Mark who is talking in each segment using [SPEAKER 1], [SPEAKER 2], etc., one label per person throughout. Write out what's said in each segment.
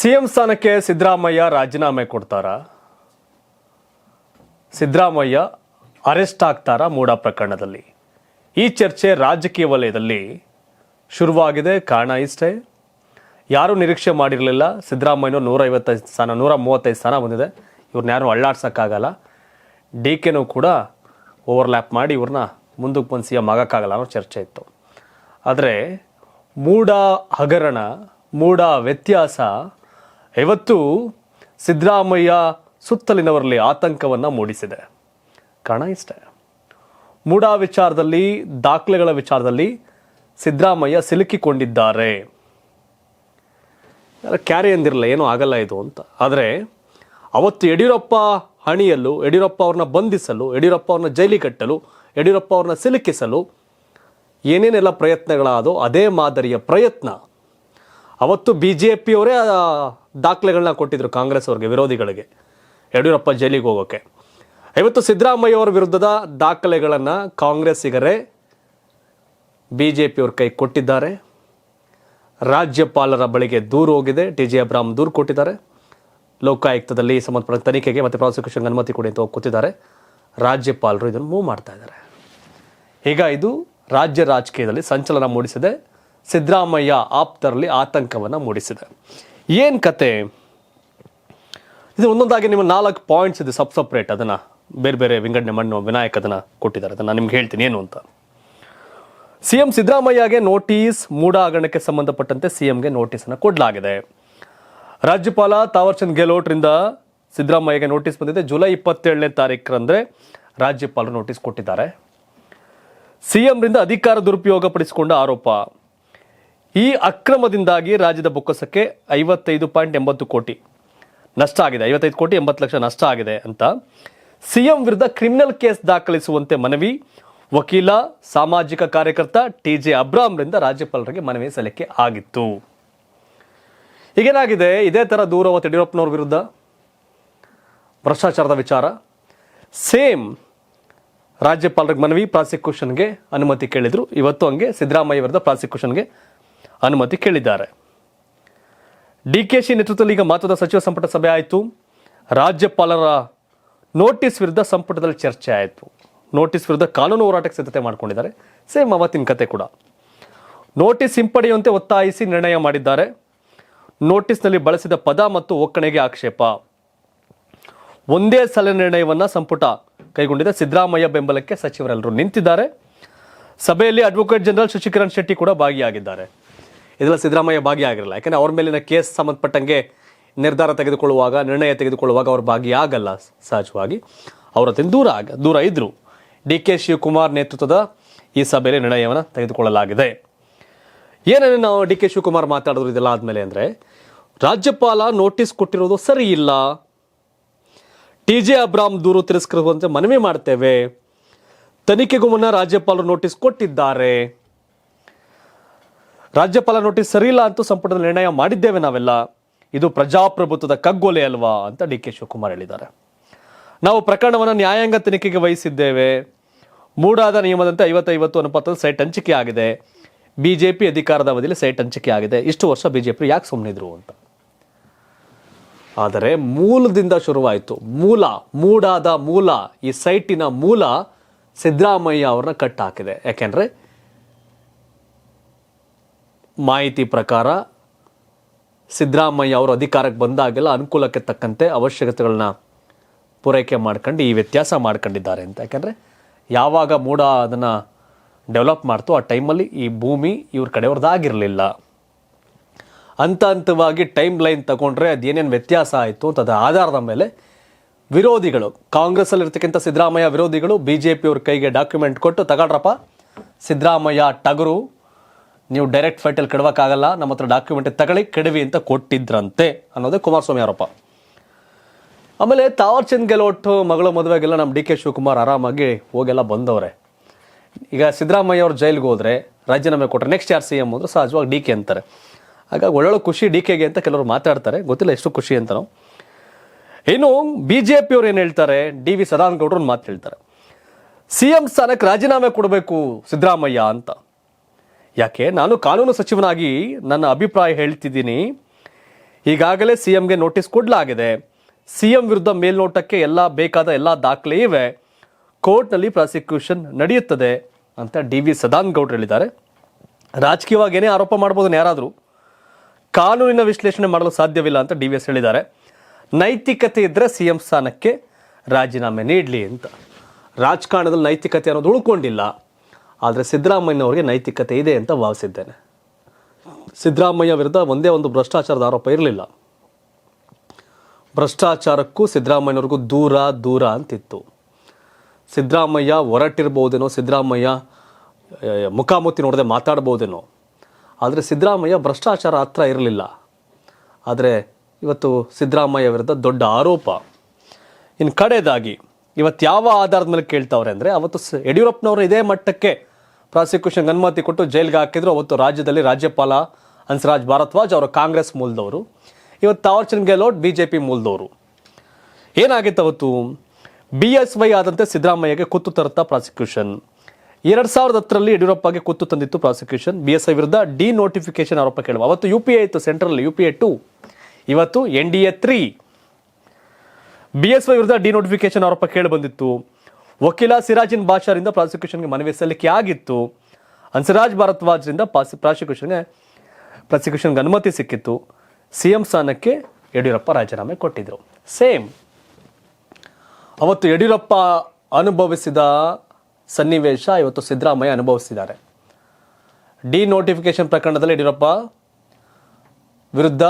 [SPEAKER 1] CM ಸ್ಥಾನಕ್ಕೆ ಸಿದ್ದರಾಮಯ್ಯ ರಾಜೀನಾಮೆ ಕೊಡ್ತಾರಾ? ಸಿದ್ದರಾಮಯ್ಯ ಅರೆಸ್ಟ್ ಆಗ್ತಾರಾ ಮೂಡ ಪ್ರಕರಣದಲ್ಲಿ? ಈ ಚರ್ಚೆ ರಾಜಕೀಯ ವಲಯದಲ್ಲಿ ಶುರುವಾಗಿದೆ. ಕಾರಣ ಇಷ್ಟೇ, ಯಾರೂ ನಿರೀಕ್ಷೆ ಮಾಡಿರಲಿಲ್ಲ. ಸಿದ್ದರಾಮಯ್ಯ ನೂರೈವತ್ತೈದು ಸ್ಥಾನ ನೂರ ಮೂವತ್ತೈದು ಸ್ಥಾನ ಬಂದಿದೆ. ಇವ್ರನ್ನ ಯಾರು ಅಳ್ಳಾಡ್ಸೋಕ್ಕಾಗಲ್ಲ. ಡಿ ಕೆನೂ ಕೂಡ ಓವರ್ಲ್ಯಾಪ್ ಮಾಡಿ ಇವ್ರನ್ನ ಮುಂದಕ್ಕೆ ಬಂದು ಸಿ ಎಂ ಆಗೋಕ್ಕಾಗಲ್ಲ ಅನ್ನೋ ಚರ್ಚೆ ಇತ್ತು. ಆದರೆ ಮೂಡ ಹಗರಣ, ಮೂಡ ವ್ಯತ್ಯಾಸ ಇವತ್ತು ಸಿದ್ದರಾಮಯ್ಯ ಸುತ್ತಲಿನವರಲ್ಲಿ ಆತಂಕವನ್ನು ಮೂಡಿಸಿದೆ. ಕಾರಣ ಇಷ್ಟೇ. ಮೂಡ ವಿಚಾರದಲ್ಲಿ, ದಾಖಲೆಗಳ ವಿಚಾರದಲ್ಲಿ ಸಿದ್ದರಾಮಯ್ಯ ಸಿಲುಕಿಕೊಂಡಿದ್ದಾರೆ. ಕ್ಯಾರಿ ಅಂದಿರಲ್ಲ, ಏನೂ ಆಗಲ್ಲ ಇದು ಅಂತ. ಆದರೆ ಅವತ್ತು ಯಡಿಯೂರಪ್ಪ ಹಣಿಯಲು ಯಡಿಯೂರಪ್ಪ ಅವ್ರನ್ನ ಬಂಧಿಸಲು, ಯಡಿಯೂರಪ್ಪ ಅವ್ರನ್ನ ಜೈಲಿ ಕಟ್ಟಲು, ಯಡಿಯೂರಪ್ಪ ಅವ್ರನ್ನ ಸಿಲುಕಿಸಲು ಏನೇನೆಲ್ಲ ಪ್ರಯತ್ನಗಳಾದೋ ಅದೇ ಮಾದರಿಯ ಪ್ರಯತ್ನ ಅವತ್ತು ಬಿ ಜೆ ಪಿಯವರೇ ದಾಖಲೆಗಳನ್ನ ಕೊಟ್ಟಿದ್ರು ಕಾಂಗ್ರೆಸ್ ಅವ್ರಿಗೆ, ವಿರೋಧಿಗಳಿಗೆ. ಯಡಿಯೂರಪ್ಪ ಜೈಲಿಗೆ ಹೋಗೋಕೆ. ಇವತ್ತು ಸಿದ್ದರಾಮಯ್ಯ ಅವರ ವಿರುದ್ಧದ ದಾಖಲೆಗಳನ್ನು ಕಾಂಗ್ರೆಸ್ಸಿಗರೇ ಬಿ ಜೆ ಪಿಯವ್ರ ಕೈ ಕೊಟ್ಟಿದ್ದಾರೆ. ರಾಜ್ಯಪಾಲರ ಬಳಿಗೆ ದೂರು ಹೋಗಿದೆ. ಟಿ ಜೆ ಅಬ್ರಾಮ್ ದೂರು ಕೊಟ್ಟಿದ್ದಾರೆ. ಲೋಕಾಯುಕ್ತದಲ್ಲಿ ಸಂಬಂಧಪಟ್ಟ ತನಿಖೆಗೆ ಮತ್ತು ಪ್ರಾಸಿಕ್ಯೂಷನ್ಗೆ ಅನುಮತಿ ಕೊಡಿ ಅಂತ ಕೂತಿದ್ದಾರೆ. ರಾಜ್ಯಪಾಲರು ಇದನ್ನು ಮೂವ್ ಮಾಡ್ತಾ ಇದ್ದಾರೆ. ಈಗ ಇದು ರಾಜ್ಯ ರಾಜಕೀಯದಲ್ಲಿ ಸಂಚಲನ ಮೂಡಿಸಿದೆ. ಸಿದ್ದರಾಮಯ್ಯ ಆಪ್ತರಲ್ಲಿ ಆತಂಕವನ್ನು ಮೂಡಿಸಿದೆ. ಏನು ಕತೆ? ಇದು ಒಂದೊಂದಾಗಿ ನಿಮ್ಮ ನಾಲ್ಕು ಪಾಯಿಂಟ್ಸ್ ಇದೆ ಸಬ್ ಸಪ್ರೇಟ್ ಅದನ್ನು. ಬೇರೆ ಬೇರೆ ವಿಂಗಡಣೆ ಮಣ್ಣು, ವಿನಾಯಕ ಅದನ್ನು ಕೊಟ್ಟಿದ್ದಾರೆ. ಅದನ್ನು ನಿಮ್ಗೆ ಹೇಳ್ತೀನಿ, ಏನು ಅಂತ. ಸಿ ಎಂ ಸಿದ್ದರಾಮಯ್ಯಗೆ ನೋಟಿಸ್ ಮೂಡ ಆಗಣಕ್ಕೆ ಸಂಬಂಧಪಟ್ಟಂತೆ ಸಿಎಂಗೆ ನೋಟಿಸನ್ನು ಕೊಡಲಾಗಿದೆ. ರಾಜ್ಯಪಾಲ ತಾವರ್ಚಂದ್ ಗೆಹ್ಲೋಟ್ರಿಂದ ಸಿದ್ದರಾಮಯ್ಯಗೆ ನೋಟಿಸ್ ಬಂದಿದೆ. ಜುಲೈ ಇಪ್ಪತ್ತೇಳನೇ ತಾರೀಕರಂದರೆ ರಾಜ್ಯಪಾಲರು ನೋಟಿಸ್ ಕೊಟ್ಟಿದ್ದಾರೆ. ಸಿಎಂರಿಂದ ಅಧಿಕಾರ ದುರುಪಯೋಗ ಪಡಿಸಿಕೊಂಡ ಆರೋಪ. ಈ ಅಕ್ರಮದಿಂದಾಗಿ ರಾಜ್ಯದ ಬೊಕ್ಕಸಕ್ಕೆ ಐವತ್ತೈದು ಪಾಯಿಂಟ್ ಎಂಬತ್ತು ಕೋಟಿ ನಷ್ಟ ಆಗಿದೆ. ಐವತ್ತೈದು ಕೋಟಿ ಎಂಬತ್ತು ಲಕ್ಷ ನಷ್ಟ ಆಗಿದೆ ಅಂತ. ಸಿಎಂ ವಿರುದ್ಧ ಕ್ರಿಮಿನಲ್ ಕೇಸ್ ದಾಖಲಿಸುವಂತೆ ಮನವಿ. ವಕೀಲ, ಸಾಮಾಜಿಕ ಕಾರ್ಯಕರ್ತ ಟಿ ಜೆ ಅಬ್ರಾಮ್ರಿಂದ ರಾಜ್ಯಪಾಲರಿಗೆ ಮನವಿ ಸಲ್ಲಿಕೆ ಆಗಿತ್ತು. ಈಗೇನಾಗಿದೆ? ಇದೇ ಥರ ದೂರವ ಯಡಿಯೂರಪ್ಪನವ್ರ ವಿರುದ್ಧ ಭ್ರಷ್ಟಾಚಾರದ ವಿಚಾರ. ಸೇಮ್ ರಾಜ್ಯಪಾಲರಿಗೆ ಮನವಿ, ಪ್ರಾಸಿಕ್ಯೂಷನ್ಗೆ ಅನುಮತಿ ಕೇಳಿದರು. ಇವತ್ತು ಹಂಗೆ ಸಿದ್ದರಾಮಯ್ಯ ವಿರುದ್ಧ ಪ್ರಾಸಿಕ್ಯೂಷನ್ಗೆ ಅನುಮತಿ ಕೇಳಿದ್ದಾರೆ. ಡಿ ಕೆ ಶಿ ನೇತೃತ್ವದಲ್ಲಿ ಈಗ ಮಹತ್ವದ ಸಚಿವ ಸಂಪುಟ ಸಭೆ ಆಯಿತು. ರಾಜ್ಯಪಾಲರ ನೋಟಿಸ್ ವಿರುದ್ಧ ಸಂಪುಟದಲ್ಲಿ ಚರ್ಚೆ ಆಯಿತು. ನೋಟಿಸ್ ವಿರುದ್ಧ ಕಾನೂನು ಹೋರಾಟಕ್ಕೆ ಸಿದ್ಧತೆ ಮಾಡಿಕೊಂಡಿದ್ದಾರೆ. ಸೇಮ್ ಅವತ್ತಿನ ಕತೆ ಕೂಡ. ನೋಟಿಸ್ ಹಿಂಪಡೆಯುವಂತೆ ಒತ್ತಾಯಿಸಿ ನಿರ್ಣಯ ಮಾಡಿದ್ದಾರೆ. ನೋಟಿಸ್ನಲ್ಲಿ ಬಳಸಿದ ಪದ ಮತ್ತು ಒಕ್ಕಣೆಗೆ ಆಕ್ಷೇಪ. ಒಂದೇ ಸಲ ನಿರ್ಣಯವನ್ನು ಸಂಪುಟ ಕೈಗೊಂಡಿದೆ. ಸಿದ್ದರಾಮಯ್ಯ ಬೆಂಬಲಕ್ಕೆ ಸಚಿವರೆಲ್ಲರೂ ನಿಂತಿದ್ದಾರೆ. ಸಭೆಯಲ್ಲಿ ಅಡ್ವೊಕೇಟ್ ಜನರಲ್ ಶಶಿಕಿರಣ್ ಶೆಟ್ಟಿ ಕೂಡ ಭಾಗಿಯಾಗಿದ್ದಾರೆ. ಇದೆಲ್ಲ ಸಿದ್ದರಾಮಯ್ಯ ಭಾಗಿಯಾಗಿರಲ್ಲ. ಯಾಕಂದರೆ ಅವ್ರ ಮೇಲಿನ ಕೇಸ್ ಸಂಬಂಧಪಟ್ಟಂಗೆ ನಿರ್ಧಾರ ತೆಗೆದುಕೊಳ್ಳುವಾಗ, ನಿರ್ಣಯ ತೆಗೆದುಕೊಳ್ಳುವಾಗ ಅವ್ರು ಭಾಗಿಯಾಗಲ್ಲ ಸಹಜವಾಗಿ. ಅವರ ದೂರ ಆಗ, ದೂರ ಇದ್ದರು ಡಿ ಕೆ ಶಿವಕುಮಾರ್ ನೇತೃತ್ವದ ಈ ಸಭೆಯಲ್ಲಿ ನಿರ್ಣಯವನ್ನು ತೆಗೆದುಕೊಳ್ಳಲಾಗಿದೆ. ಏನೇನು ನಾವು ಡಿ ಕೆ ಶಿವಕುಮಾರ್ ಮಾತಾಡಿದ್ರು ಇದೆಲ್ಲ ಆದಮೇಲೆ ಅಂದರೆ, ರಾಜ್ಯಪಾಲ ನೋಟಿಸ್ ಕೊಟ್ಟಿರೋದು ಸರಿ ಇಲ್ಲ. ಟಿ ಜೆ ಅಬ್ರಾಮ್ ದೂರು ತಿರಸ್ಕರಿಸುವಂತೆ ಮನವಿ ಮಾಡ್ತೇವೆ. ತನಿಖೆಗೂ ಮುನ್ನ ರಾಜ್ಯಪಾಲರು ನೋಟಿಸ್ ಕೊಟ್ಟಿದ್ದಾರೆ. ರಾಜ್ಯಪಾಲ ನೋಟಿಸ್ ಸರಿಯಿಲ್ಲ ಅಂತೂ ಸಂಪುಟದ ನಿರ್ಣಯ ಮಾಡಿದ್ದೇವೆ ನಾವೆಲ್ಲ. ಇದು ಪ್ರಜಾಪ್ರಭುತ್ವದ ಕಗ್ಗೊಲೆ ಅಲ್ವಾ ಅಂತ ಡಿ ಕೆ ಶಿವಕುಮಾರ್ ಹೇಳಿದ್ದಾರೆ. ನಾವು ಪ್ರಕರಣವನ್ನು ನ್ಯಾಯಾಂಗ ತನಿಖೆಗೆ ವಹಿಸಿದ್ದೇವೆ. ಮೂಡಾದ ನಿಯಮದಂತೆ ಐವತ್ತೈವತ್ತು ಅನುಪಾತದ ಸೈಟ್ ಹಂಚಿಕೆ ಆಗಿದೆ. ಬಿಜೆಪಿ ಅಧಿಕಾರದ ಅವಧಿಯಲ್ಲಿ ಸೈಟ್ ಹಂಚಿಕೆ ಆಗಿದೆ. ಇಷ್ಟು ವರ್ಷ ಬಿಜೆಪಿ ಯಾಕೆ ಸುಮ್ಮನಿದ್ರು ಅಂತ. ಆದರೆ ಮೂಲದಿಂದ ಶುರುವಾಯಿತು. ಮೂಲ, ಮೂಡಾದ ಮೂಲ, ಈ ಸೈಟಿನ ಮೂಲ ಸಿದ್ದರಾಮಯ್ಯ ಅವ್ರನ್ನ ಕಟ್ ಹಾಕಿದೆ. ಯಾಕೆಂದ್ರೆ ಮಾಹಿತಿ ಪ್ರಕಾರ ಸಿದ್ದರಾಮಯ್ಯ ಅವರು ಅಧಿಕಾರಕ್ಕೆ ಬಂದಾಗೆಲ್ಲ ಅನುಕೂಲಕ್ಕೆ ತಕ್ಕಂತೆ ಅವಶ್ಯಕತೆಗಳನ್ನ ಪೂರೈಕೆ ಮಾಡ್ಕೊಂಡು ಈ ವ್ಯತ್ಯಾಸ ಮಾಡ್ಕೊಂಡಿದ್ದಾರೆ ಅಂತ. ಯಾಕೆಂದರೆ ಯಾವಾಗ ಮೂಡ ಅದನ್ನು ಡೆವಲಪ್ ಮಾಡ್ತೋ ಆ ಟೈಮಲ್ಲಿ ಈ ಭೂಮಿ ಇವ್ರ ಕಡೆಯವ್ರದ್ದಾಗಿರಲಿಲ್ಲ ಹಂತ ಹಂತವಾಗಿ ಟೈಮ್ ಲೈನ್ ತಗೊಂಡ್ರೆ ಅದೇನೇನು ವ್ಯತ್ಯಾಸ ಆಯಿತು ಅಂತ ಅದರ ಆಧಾರದ ಮೇಲೆ ವಿರೋಧಿಗಳು ಕಾಂಗ್ರೆಸ್ಸಲ್ಲಿ ಇರ್ತಕ್ಕಂಥ ಸಿದ್ದರಾಮಯ್ಯ ವಿರೋಧಿಗಳು ಬಿ ಜೆ ಪಿಯವ್ರ ಕೈಗೆ ಡಾಕ್ಯುಮೆಂಟ್ ಕೊಟ್ಟು ತಗೊಳ್ರಪ್ಪ ಸಿದ್ದರಾಮಯ್ಯ ಟಗರು ನೀವು ಡೈರೆಕ್ಟ್ ಫೈಟಲ್ಲಿ ಕೆಡವಕ್ಕಾಗಲ್ಲ, ನಮ್ಮ ಹತ್ರ ಡಾಕ್ಯುಮೆಂಟ್ ತಗೊಳ್ಳಿ, ಕೆಡವಿ ಅಂತ ಕೊಟ್ಟಿದ್ರಂತೆ ಅನ್ನೋದೇ ಕುಮಾರಸ್ವಾಮಿ ಆರೋಪ. ಆಮೇಲೆ ತಾವರ್ಚಂದ್ ಗೆಲೋಟ್ ಮಗಳ ಮದುವೆಗೆಲ್ಲ ನಮ್ಮ ಡಿ ಕೆ ಶಿವಕುಮಾರ್ ಆರಾಮಾಗಿ ಹೋಗೆಲ್ಲ ಬಂದವ್ರೆ. ಈಗ ಸಿದ್ದರಾಮಯ್ಯ ಅವ್ರು ಜೈಲಿಗೆ ಹೋದ್ರೆ, ರಾಜೀನಾಮೆ ಕೊಟ್ಟರೆ ನೆಕ್ಸ್ಟ್ ಯಾರು ಸಿ ಎಂ ಅಂದ್ರೆ ಸಹಜವಾಗಿ ಡಿ ಕೆ ಅಂತಾರೆ. ಹಾಗಾಗಿ ಒಳ್ಳೊಳ್ಳೆ ಖುಷಿ ಡಿ ಕೆಗೆ ಅಂತ ಕೆಲವರು ಮಾತಾಡ್ತಾರೆ, ಗೊತ್ತಿಲ್ಲ ಎಷ್ಟು ಖುಷಿ ಅಂತ ಇನ್ನು ಬಿ ಜೆ ಪಿಯವ್ರು ಏನು ಹೇಳ್ತಾರೆ, ಡಿ ವಿ ಸದಾನಂದ ಮಾತು ಹೇಳ್ತಾರೆ. ಸಿ ಎಂ ಸ್ಥಾನಕ್ಕೆ ರಾಜೀನಾಮೆ ಕೊಡಬೇಕು ಸಿದ್ದರಾಮಯ್ಯ ಅಂತ. ಯಾಕೆ? ನಾನು ಕಾನೂನು ಸಚಿವನಾಗಿ ನನ್ನ ಅಭಿಪ್ರಾಯ ಹೇಳ್ತಿದ್ದೀನಿ. ಈಗಾಗಲೇ ಸಿ ಎಂಗೆ ನೋಟಿಸ್ ಕೊಡಲಾಗಿದೆ. ಸಿ ಎಂ ವಿರುದ್ಧ ಮೇಲ್ನೋಟಕ್ಕೆ ಎಲ್ಲ ಬೇಕಾದ ಎಲ್ಲ ದಾಖಲೆ ಇವೆ. ಕೋರ್ಟ್ನಲ್ಲಿ ಪ್ರಾಸಿಕ್ಯೂಷನ್ ನಡೆಯುತ್ತದೆ ಅಂತ ಡಿ ವಿ ಸದಾನ್ ಗೌಡ್ರು ಹೇಳಿದ್ದಾರೆ. ರಾಜಕೀಯವಾಗಿ ಏನೇ ಆರೋಪ ಮಾಡ್ಬೋದು ಯಾರಾದರೂ? ಕಾನೂನಿನ ವಿಶ್ಲೇಷಣೆ ಮಾಡಲು ಸಾಧ್ಯವಿಲ್ಲ ಅಂತ ಡಿ ವಿ ಎಸ್ ಹೇಳಿದ್ದಾರೆ. ನೈತಿಕತೆ ಇದ್ದರೆ ಸಿ ಎಂ ಸ್ಥಾನಕ್ಕೆ ರಾಜೀನಾಮೆ ನೀಡಲಿ ಅಂತ. ರಾಜಕಾರಣದಲ್ಲಿ ನೈತಿಕತೆ ಅನ್ನೋದು ಉಳ್ಕೊಂಡಿಲ್ಲ. ಆದರೆ ಸಿದ್ದರಾಮಯ್ಯನವರಿಗೆ ನೈತಿಕತೆ ಇದೆ ಅಂತ ಭಾವಿಸಿದ್ದೇನೆ. ಸಿದ್ದರಾಮಯ್ಯ ವಿರುದ್ಧ ಒಂದೇ ಒಂದು ಭ್ರಷ್ಟಾಚಾರದ ಆರೋಪ ಇರಲಿಲ್ಲ. ಭ್ರಷ್ಟಾಚಾರಕ್ಕೂ ಸಿದ್ದರಾಮಯ್ಯನವ್ರಿಗೂ ದೂರ ದೂರ ಅಂತಿತ್ತು. ಸಿದ್ದರಾಮಯ್ಯ ಹೊರಟಿರ್ಬೋದೇನೋ, ಸಿದ್ದರಾಮಯ್ಯ ಮುಖಾಮುಖಿ ನೋಡದೆ ಮಾತಾಡ್ಬೋದೇನೋ. ಆದರೆ ಸಿದ್ದರಾಮಯ್ಯ ಭ್ರಷ್ಟಾಚಾರ ಹತ್ರ ಇರಲಿಲ್ಲ. ಆದರೆ ಇವತ್ತು ಸಿದ್ದರಾಮಯ್ಯ ವಿರುದ್ಧ ದೊಡ್ಡ ಆರೋಪ. ಇನ್ನು ಕಡೆಯದಾಗಿ ಇವತ್ತು ಯಾವ ಆಧಾರದ ಮೇಲೆ ಕೇಳ್ತಾವ್ರೆ ಅಂದರೆ, ಅವತ್ತು ಯಡಿಯೂರಪ್ಪನವರು ಇದೇ ಮಟ್ಟಕ್ಕೆ ಪ್ರಾಸಿಕ್ಯೂಷನ್ಗೆ ಅನುಮತಿ ಕೊಟ್ಟು ಜೈಲಿಗೆ ಹಾಕಿದ್ರು. ಅವತ್ತು ರಾಜ್ಯದಲ್ಲಿ ರಾಜ್ಯಪಾಲ ಹಂಸರಾಜ್ ಭಾರದ್ವಾಜ್ ಅವರು ಕಾಂಗ್ರೆಸ್ ಮೂಲದವರು. ಇವತ್ತು Thawarchand Gehlot B J P ಮೂಲದವರು. ಏನಾಗಿತ್ತು ಅವತ್ತು? ಬಿ ಎಸ್ ವೈ ಆದಂತೆ ಸಿದ್ದರಾಮಯ್ಯಗೆ ಕುತ್ತು ತರುತ್ತಾ ಪ್ರಾಸಿಕ್ಯೂಷನ್. ಎರಡು ಸಾವಿರದ ಹತ್ತರಲ್ಲಿ ಯಡಿಯೂರಪ್ಪಗೆ ಕುತ್ತು ತಂದಿತ್ತು ಪ್ರಾಸಿಕ್ಯೂಷನ್. ಬಿ ಎಸ್ ಐ ವಿರುದ್ಧ ಡಿ ನೋಟಿಫಿಕೇಶನ್ ಆರೋಪ ಕೇಳುವ. ಅವತ್ತು ಯು ಪಿ ಎ ಇತ್ತು central, U P A two. ಇವತ್ತು N D A three. B S Y ವಿರುದ್ಧ ಡಿ ನೋಟಿಫಿಕೇಶನ್ ಆರೋಪ ಕೇಳಿ ಬಂದಿತ್ತು. ವಕೀಲ ಸಿರಾಜಿನ್ ಬಾಷಾರಿಂದ ಪ್ರಾಸಿಕ್ಯೂಷನ್ಗೆ ಮನವಿ ಸಲ್ಲಿಕೆ ಆಗಿತ್ತು. ಹನ್ಸರಾಜ್ ಭಾರದ್ವಾಜ್ರಿಂದ ಪಾಸಿ, ಪ್ರಾಸಿಕ್ಯೂಷನ್ಗೆ ಪ್ರಾಸಿಕ್ಯೂಷನ್ಗೆ ಅನುಮತಿ ಸಿಕ್ಕಿತ್ತು. ಸಿ ಎಂ ಸ್ಥಾನಕ್ಕೆ ಯಡಿಯೂರಪ್ಪ ರಾಜೀನಾಮೆ ಕೊಟ್ಟಿದ್ದರು ಸೇಮ್. ಅವತ್ತು ಯಡಿಯೂರಪ್ಪ ಅನುಭವಿಸಿದ ಸನ್ನಿವೇಶ ಇವತ್ತು ಸಿದ್ದರಾಮಯ್ಯ ಅನುಭವಿಸಿದ್ದಾರೆ. ಡಿ ನೋಟಿಫಿಕೇಶನ್ ಪ್ರಕರಣದಲ್ಲಿ ಯಡಿಯೂರಪ್ಪ ವಿರುದ್ಧ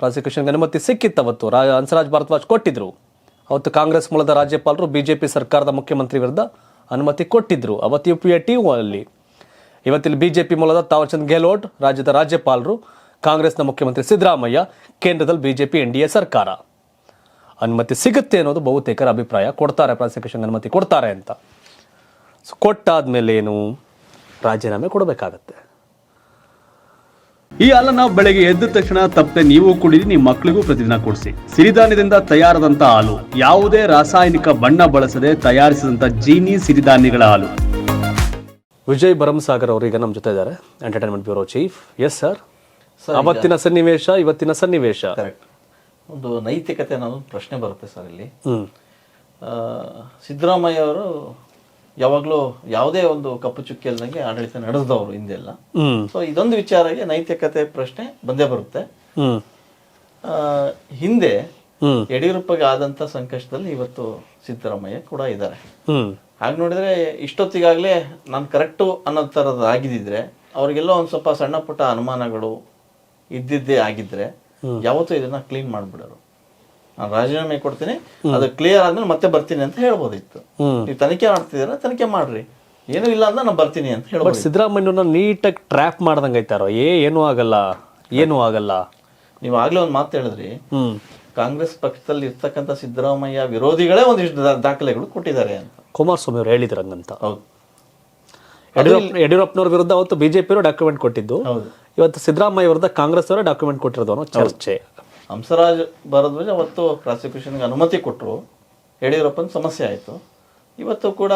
[SPEAKER 1] ಪ್ರಾಸಿಕ್ಯೂಷನ್ಗೆ ಅನುಮತಿ ಸಿಕ್ಕಿತ್ತು ಅವತ್ತು. ರಾ, ಹನ್ಸರಾಜ್ ಭಾರದ್ವಾಜ್ ಕೊಟ್ಟಿದ್ರು. ಅವತ್ತು ಕಾಂಗ್ರೆಸ್ ಮೂಲದ ರಾಜ್ಯಪಾಲರು ಬಿಜೆಪಿ ಸರ್ಕಾರದ ಮುಖ್ಯಮಂತ್ರಿ ವಿರುದ್ಧ ಅನುಮತಿ ಕೊಟ್ಟಿದ್ರು. ಅವತ್ತು ಯು ಪಿ ಎ ಟಿ ಅಲ್ಲಿ. ಇವತ್ತಿಲ್ಲಿ ಬಿಜೆಪಿ ಮೂಲದ ತಾವರ್ಚಂದ್ ಗೆಹ್ಲೋಟ್, ರಾಜ್ಯದ ರಾಜ್ಯಪಾಲರು, ಕಾಂಗ್ರೆಸ್ನ ಮುಖ್ಯಮಂತ್ರಿ ಸಿದ್ದರಾಮಯ್ಯ, ಕೇಂದ್ರದಲ್ಲಿ ಬಿಜೆಪಿ ಎನ್ ಡಿ ಎ ಸರ್ಕಾರ. ಅನುಮತಿ ಸಿಗುತ್ತೆ ಅನ್ನೋದು ಬಹುತೇಕರ ಅಭಿಪ್ರಾಯ. ಕೊಡ್ತಾರೆ ಪ್ರಾಸಿಕ್ಯೂಷನ್ ಅನುಮತಿ ಕೊಡ್ತಾರೆ ಅಂತ. ಸೊ, ಕೊಟ್ಟಾದ್ಮೇಲೆ ಏನು? ರಾಜೀನಾಮೆ ಕೊಡಬೇಕಾಗತ್ತೆ.
[SPEAKER 2] ಈ ಹಾಲನ್ನ ಬೆಳಗ್ಗೆ ಎದ್ದ ತಕ್ಷಣ ತಪ್ಪದೆ ನೀವು ಕುಡಿದು ನಿಮ್ಮ ಮಕ್ಕಳಿಗೂ ಪ್ರತಿದಿನ ಕೊಡಿಸಿ. ಸಿರಿಧಾನ್ಯದಿಂದ ತಯಾರಾದಂತ ಹಾಲು ಯಾವುದೇ ರಾಸಾಯನಿಕ ಬಣ್ಣ ಬಳಸದೆ ತಯಾರಿಸಿದಂತ ಜೀನಿ ಸಿರಿಧಾನ್ಯಗಳ ಹಾಲು.
[SPEAKER 1] ವಿಜಯ್ ಭರಮಸಾಗರ್ ಅವರು ಈಗ ನಮ್ಮ ಜೊತೆ ಇದ್ದಾರೆ. Entertainment bureau chief S sir ಅವತ್ತಿನ ಸನ್ನಿವೇಶ ಇವತ್ತಿನ ಸನ್ನಿವೇಶ.
[SPEAKER 3] ಕರೆಕ್ಟ್ ಒಂದು ನೈತಿಕತೆ ಅನ್ನೋದು ಪ್ರಶ್ನೆ ಬರುತ್ತೆ ಸರ್ ಇಲ್ಲಿ.
[SPEAKER 1] ಹ್ಮ್.
[SPEAKER 3] ಆ, ಸಿದ್ದರಾಮಯ್ಯ ಅವರು ಯಾವಾಗಲೂ ಯಾವುದೇ ಒಂದು ಕಪ್ಪು ಚುಕ್ಕಿ ಇಲ್ದಂಗೆ ಆಡಳಿತ ನಡೆಸಿದವರು ಹಿಂದೆಲ್ಲ. ಸೊ ಇದೊಂದು ವಿಚಾರಕ್ಕೆ ನೈತಿಕತೆ ಪ್ರಶ್ನೆ ಬಂದೇ ಬರುತ್ತೆ. ಹಿಂದೆ ಯಡಿಯೂರಪ್ಪಗೆ ಆದಂತ ಸಂಕಷ್ಟದಲ್ಲಿ ಇವತ್ತು ಸಿದ್ದರಾಮಯ್ಯ ಕೂಡ ಇದ್ದಾರೆ.
[SPEAKER 1] ಹಾಗ
[SPEAKER 3] ಹಾಗೆ ನೋಡಿದ್ರೆ ಇಷ್ಟೊತ್ತಿಗಾಗಲೇ ನಾನು ಕರೆಕ್ಟು ಅನ್ನೋ ಥರದ್ದು ಆಗಿದ್ದಿದ್ರೆ ಅವ್ರಿಗೆಲ್ಲ ಒಂದು ಸ್ವಲ್ಪ ಸಣ್ಣ ಪುಟ್ಟ ಅನುಮಾನಗಳು ಇದ್ದಿದ್ದೇ ಆಗಿದ್ರೆ ಯಾವತ್ತೂ ಇದನ್ನ ಕ್ಲೀನ್ ಮಾಡ್ಬಿಡೋರು. ನಾನು ರಾಜೀನಾಮೆ ಕೊಡ್ತೀನಿ ಅದು ಕ್ಲಿಯರ್ ಆದ್ಮೇಲೆ ಮತ್ತೆ ಬರ್ತೀನಿ ಅಂತ ಹೇಳ್ಬೋದಿತ್ತು. ನೀವು ತನಿಖೆ ಮಾಡ್ತಿದ್ದೀರ ತನಿಖೆ ಮಾಡ್ರಿ. ಏನೂ ಇಲ್ಲ ಅಂದ್ರೆ ನಾನು ಬರ್ತೀನಿ ಅಂತ ಹೇಳ್ಬೋದು
[SPEAKER 1] ಸಿದ್ದರಾಮಯ್ಯನ ನೀಟಾಗಿ ಟ್ರ್ಯಾಪ್ ಮಾಡ್ದಂಗೆ ಐತಾರೋ ಏ ಏನೂ ಆಗಲ್ಲ ಏನೂ ಆಗಲ್ಲ.
[SPEAKER 3] ನೀವು ಆಗ್ಲೇ ಒಂದು ಮಾತು ಹೇಳಿದ್ರಿ. ಕಾಂಗ್ರೆಸ್ ಪಕ್ಷದಲ್ಲಿ ಇರ್ತಕ್ಕಂಥ ಸಿದ್ದರಾಮಯ್ಯ ವಿರೋಧಿಗಳೇ ಒಂದಿಷ್ಟು ದಾಖಲೆಗಳು ಕೊಟ್ಟಿದ್ದಾರೆ ಅಂತ.
[SPEAKER 1] ಕುಮಾರಸ್ವಾಮಿ ಅವರು ಹೇಳಿದ್ರು ಹಂಗಂತ.
[SPEAKER 3] ಹೌದು.
[SPEAKER 1] ಯಡಿಯೂರಪ್ಪ ಯಡಿಯೂರಪ್ಪನವ್ರ ವಿರುದ್ಧ ಅವತ್ತು ಬಿಜೆಪಿಯವರು ಡಾಕ್ಯುಮೆಂಟ್ ಕೊಟ್ಟಿದ್ದು. ಇವತ್ತು ಸಿದ್ದರಾಮಯ್ಯ ವಿರುದ್ಧ ಕಾಂಗ್ರೆಸ್ ಅವರು ಡಾಕ್ಯುಮೆಂಟ್ ಕೊಟ್ಟಿರೋದು ಅನ್ನೋ ಚರ್ಚೆ.
[SPEAKER 3] ಹಂಸರಾಜ್ ಭರದ್ವಾಜ್ ಅವತ್ತು ಪ್ರಾಸಿಕ್ಯೂಷನ್ಗೆ ಅನುಮತಿ ಕೊಟ್ಟರು ಯಡಿಯೂರಪ್ಪನ ಸಮಸ್ಯೆ ಆಯಿತು. ಇವತ್ತು ಕೂಡ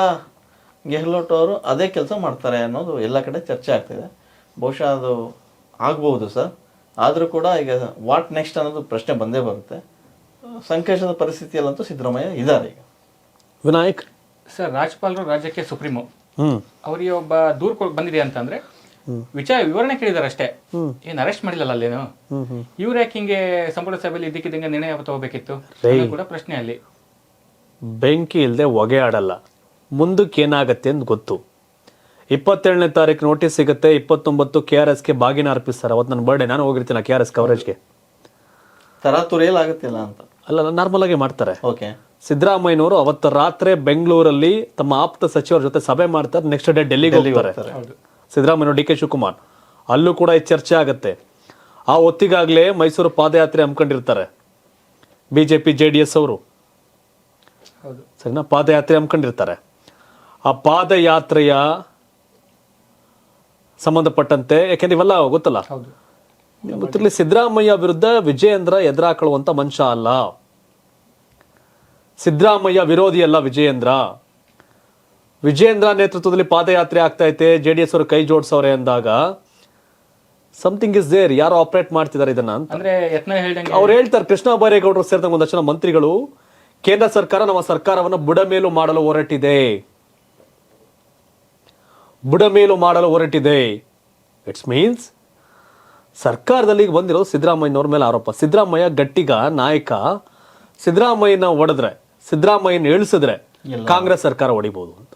[SPEAKER 3] ಗೆಹ್ಲೋಟ್ ಅವರು ಅದೇ ಕೆಲಸ ಮಾಡ್ತಾರೆ ಅನ್ನೋದು ಎಲ್ಲ ಕಡೆ ಚರ್ಚೆ ಆಗ್ತಿದೆ. ಬಹುಶಃ ಅದು ಆಗ್ಬೋದು ಸರ್. ಆದರೂ ಕೂಡ ಈಗ ವಾಟ್ ನೆಕ್ಸ್ಟ್ ಅನ್ನೋದು ಪ್ರಶ್ನೆ ಬಂದೇ ಬರುತ್ತೆ. ಸಂಕಷ್ಟದ ಪರಿಸ್ಥಿತಿಯಲ್ಲಂತೂ ಸಿದ್ದರಾಮಯ್ಯ ಇದ್ದಾರೆ ಈಗ.
[SPEAKER 1] ವಿನಾಯಕ್?
[SPEAKER 4] ಸರ್ ರಾಜ್ಯಪಾಲರು ರಾಜ್ಯಕ್ಕೆ ಸುಪ್ರೀಮು.
[SPEAKER 1] ಹ್ಞೂ
[SPEAKER 4] ಅವರಿಗೆ ಒಬ್ಬ ದೂರು ಕೊ- ಬಂದಿದೆ ಅಂತಂದ್ರೆ ವಿಚಾರ ವಿವರಣೆ ಕೇಳಿದಾರೆ ಅಷ್ಟೇ. ಏನ್ ಅರೆಸ್ಟ್ ಮಾಡಿಲ್ಲಲ್ಲ ಅಲ್ಲೇನು? ಇವ್ರ ಯಾಕೆ ಹಿಂಗೆ ಸಂಪುಟ ಸಭೆಯಲ್ಲಿ ಇದಕ್ಕಿದ್ದಂಗೆ ನಿರ್ಣಯ ತಗೋಬೇಕಿತ್ತು? ಅದು ಕೂಡ ಪ್ರಶ್ನೆ ಅಲ್ಲಿ.
[SPEAKER 1] ಬೆಂಕಿ ಇಲ್ಲದೆ ಹೊಗೆ ಆಡಲ್ಲ. ಮುಂದಕ್ಕೆ ಏನಾಗತ್ತೆ ಅಂತ ಗೊತ್ತು. ಇಪ್ಪತ್ತೇಳನೇ ತಾರೀಕು ನೋಟಿಸ್ ಸಿಗುತ್ತೆ ಇಪ್ಪತ್ತೊಂಬತ್ತು ಕೆ ಆರ್ ಎಸ್ಗೆ ಬಾಗಿನ ಅರ್ಪಿಸ್ತಾರೆ. ಅವತ್ತು ನನ್ನ ಬರ್ಡೇ ನಾನು ಹೋಗಿರ್ತೀನಿ ಕೆ ಆರ್ ಎಸ್ ಕವರೇಜ್ಗೆ
[SPEAKER 3] ತರಾತುರಿಯಲ್ಲಿ ಆಗುತ್ತಿಲ್ಲ ಅಂತ.
[SPEAKER 1] ಅಲ್ಲ ನಾರ್ಮಲ್ ಆಗಿ ಮಾಡ್ತಾರೆ.
[SPEAKER 3] ಓಕೆ.
[SPEAKER 1] ಸಿದ್ದರಾಮಯ್ಯನವರು ಅವತ್ತು ರಾತ್ರಿ ಬೆಂಗಳೂರಲ್ಲಿ ತಮ್ಮ ಆಪ್ತ ಸಚಿವರ ಜೊತೆ ಸಭೆ ಮಾಡ್ತಾರೆ ನೆಕ್ಸ್ಟ್ ಡೇ ಡೆಲ್ಲಿಗೆ ಹೋಗ್ತಾರೆ. Siddaramaiah D K Shivakumar. ಅಲ್ಲೂ ಕೂಡ ಈ ಚರ್ಚೆ ಆಗುತ್ತೆ. ಆ ಹೊತ್ತಿಗಾಗಲೇ ಮೈಸೂರು ಪಾದಯಾತ್ರೆ ಹಮ್ಮಿಕೊಂಡಿರ್ತಾರೆ. B J P J D S ಅವರು ಸರಿನಾ? ಪಾದಯಾತ್ರೆ ಹಮ್ಮಿಕೊಂಡಿರ್ತಾರೆ. ಆ ಪಾದಯಾತ್ರೆಯ ಸಂಬಂಧಪಟ್ಟಂತೆ ಯಾಕೆಂದ್ರೆ ಇವೆಲ್ಲ ಗೊತ್ತಲ್ಲ? ಗೊತ್ತಿರಲಿ ಸಿದ್ದರಾಮಯ್ಯ ವಿರುದ್ಧ ವಿಜಯೇಂದ್ರ ಎದುರಾಕೊಳ್ಳುವಂತ ಮನುಷ್ಯ ಅಲ್ಲ. ಸಿದ್ದರಾಮಯ್ಯ ವಿರೋಧಿ ಅಲ್ಲ ವಿಜಯೇಂದ್ರ. ವಿಜಯೇಂದ್ರ ನೇತೃತ್ವದಲ್ಲಿ ಪಾದಯಾತ್ರೆ ಆಗ್ತಾ ಐತೆ. ಜೆ ಡಿ ಎಸ್ ಅವರು ಕೈ ಜೋಡಿಸವ್ರೆ ಅಂದಾಗ ಸಮಥಿಂಗ್ ಇಸ್ ದೇರ್ ಯಾರು ಆಪರೇಟ್ ಮಾಡ್ತಿದ್ದಾರೆ ಇದನ್ನ ಅಂತ?
[SPEAKER 4] ಅಂದ್ರೆ ಯತ್ನ ಹೇಳ್ದಂಗೆ
[SPEAKER 1] ಅವ್ರು ಹೇಳ್ತಾರೆ ಕೃಷ್ಣ ಬೈರೇಗೌಡರು ಸೇರಿದಂಗೆ ಒಂದಷ್ಟು ಜನ ಮಂತ್ರಿಗಳು ಕೇಂದ್ರ ಸರ್ಕಾರ ನಮ್ಮ ಸರ್ಕಾರವನ್ನು ಬುಡಮೇಲು ಮಾಡಲು ಹೊರಟಿದೆ. ಬುಡಮೇಲು ಮಾಡಲು ಹೊರಟಿದೆ. ಇಟ್ಸ್ ಮೀನ್ಸ್ ಸರ್ಕಾರದಲ್ಲಿ ಈಗ ಬಂದಿರೋದು ಸಿದ್ದರಾಮಯ್ಯನವ್ರ ಮೇಲೆ ಆರೋಪ. ಸಿದ್ದರಾಮಯ್ಯ ಗಟ್ಟಿಗ ನಾಯಕ. ಸಿದ್ದರಾಮಯ್ಯನ ಹೊಡೆದ್ರೆ ಸಿದ್ದರಾಮಯ್ಯನ ಇಳಿಸಿದ್ರೆ ಕಾಂಗ್ರೆಸ್ ಸರ್ಕಾರ ಹೊಡಿಬಹುದು ಅಂತ.